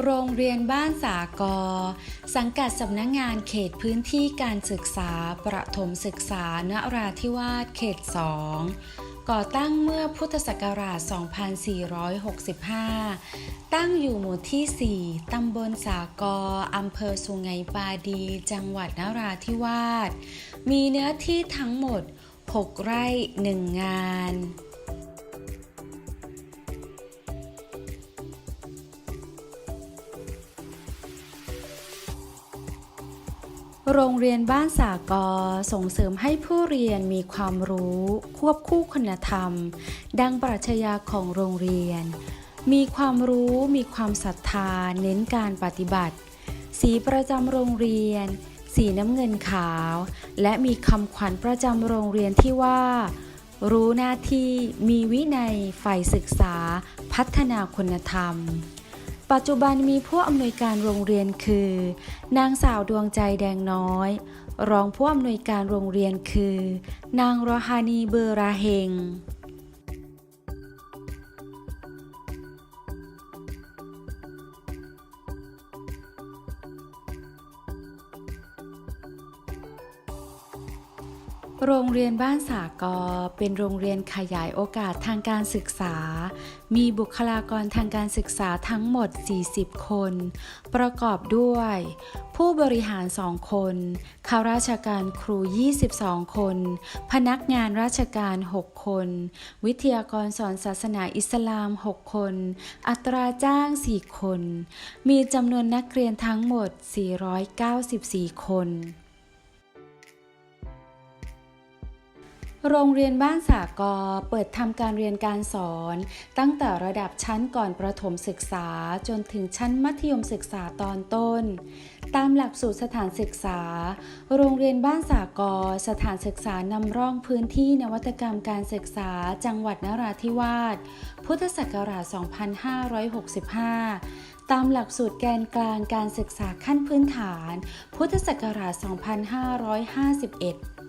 โรงเรียนบ้านสากอ สังกัดสำนักงงานเขตพื้นที่การศึกษา ประถมศึกษานราธิวาสเขต 2 ก่อตั้งเมื่อพุทธศักราช 2465 ตั้งอยู่หมู่ที่ 4 ตำบลสากออำเภอสุไหงปาดี จังหวัดนราธิวาส มีเนื้อที่ทั้งหมด 6 ไร่ 1 งาน โรงเรียนบ้านสากอส่งเสริมให้ผู้เรียนมีความรู้ ควบคู่คุณธรรม ดังปรัชญาของโรงเรียน มีความรู้มีความศรัทธา เน้นการปฏิบัติ สีประจำโรงเรียน สีน้ำเงินขาว และมีคำขวัญประจำโรงเรียนที่ว่า รู้หน้าที่มีวินัยฝ่ายศึกษา พัฒนาคุณธรรม ปัจจุบันมีผู้อำนวยการโรงเรียนคือ นางสาวดวงใจแดงน้อย รองผู้อำนวยการโรงเรียนคือ นางรฮานีเบอร์ราเฮง โรงเรียนบ้านสากอเป็นโรงเรียนขยายโอกาสทางการศึกษา มีบุคลากรทางการศึกษาทั้งหมด 40 คน ประกอบด้วย ผู้บริหาร 2 คนข้าราชการครู 22 คน พนักงานราชการ 6 คน วิทยากรสอนศาสนาอิสลาม 6 คน อัตราจ้าง 4 คน มีจำนวนนักเรียนทั้งหมด 494 คน โรงเรียนบ้านสากอเปิดทำการเรียนการสอน ตั้งแต่ระดับชั้นก่อนประถมศึกษาจนถึงชั้นมัธยมศึกษาตอนต้น ตามหลักสูตรสถานศึกษา โรงเรียนบ้านสากอสถานศึกษานำร่องพื้นที่นวัตกรรมการศึกษาจังหวัดนราธิวาส พุทธศักราช 2565ตามหลักสูตรแกนกลางการศึกษาขั้นพื้นฐาน พุทธศักราช 2551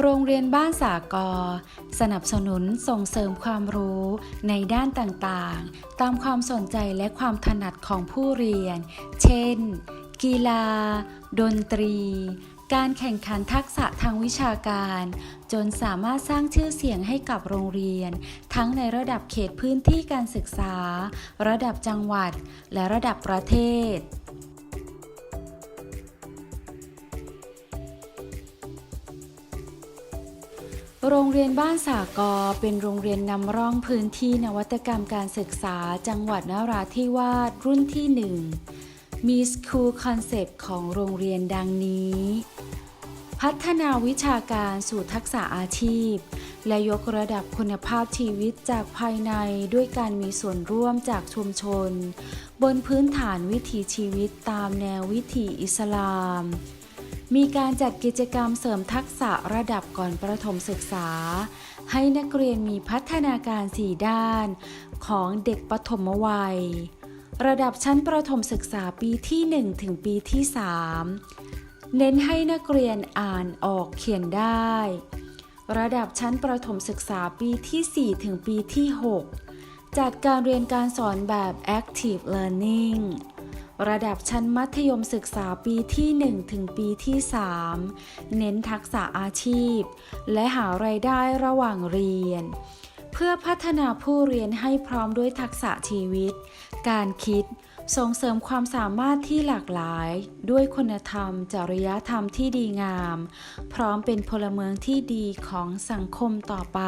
โรงเรียนบ้านสากอ สนับสนุนส่งเสริมความรู้ในด้านต่างๆ ตามความสนใจและความถนัดของผู้เรียน เช่น กีฬา ดนตรี การแข่งขันทักษะทางวิชาการ จนสามารถสร้างชื่อเสียงให้กับโรงเรียน ทั้งในระดับเขตพื้นที่การศึกษา ระดับจังหวัด และระดับประเทศ โรงเรียนบ้านสากอเป็นโรงเรียนนำร่องพื้นที่นวัตกรรมการศึกษาจังหวัดนราธิวาสรุ่นที่1มี School Concept ของโรงเรียนดังนี้ พัฒนาวิชาการสู่ทักษะอาชีพ และยกระดับคุณภาพชีวิตจากภายในด้วยการมีส่วนร่วมจากชุมชน บนพื้นฐานวิถีชีวิตตามแนววิถีอิสลาม มีการจัดกิจกรรมเสริมทักษะระดับก่อนประถมศึกษา ให้นักเรียนมีพัฒนาการ 4 ด้าน ของเด็กปฐมวัย ระดับชั้นประถมศึกษาปีที่ 1 ถึงปีที่ 3 เน้นให้นักเรียนอ่านออกเขียนได้ ระดับชั้นประถมศึกษาปีที่ 4 ถึงปีที่ 6 จัดการเรียนการสอนแบบ active learning ระดับชั้นมัธยมศึกษาปีที่ 1 ถึงปีที่ 3 เน้นทักษะอาชีพ และหารายได้ระหว่างเรียน เพื่อพัฒนาผู้เรียนให้พร้อมด้วยทักษะชีวิต การคิดส่งเสริมความสามารถที่หลากหลาย ด้วยคุณธรรม จริยธรรมที่ดีงาม พร้อมเป็นพลเมืองที่ดีของสังคมต่อไป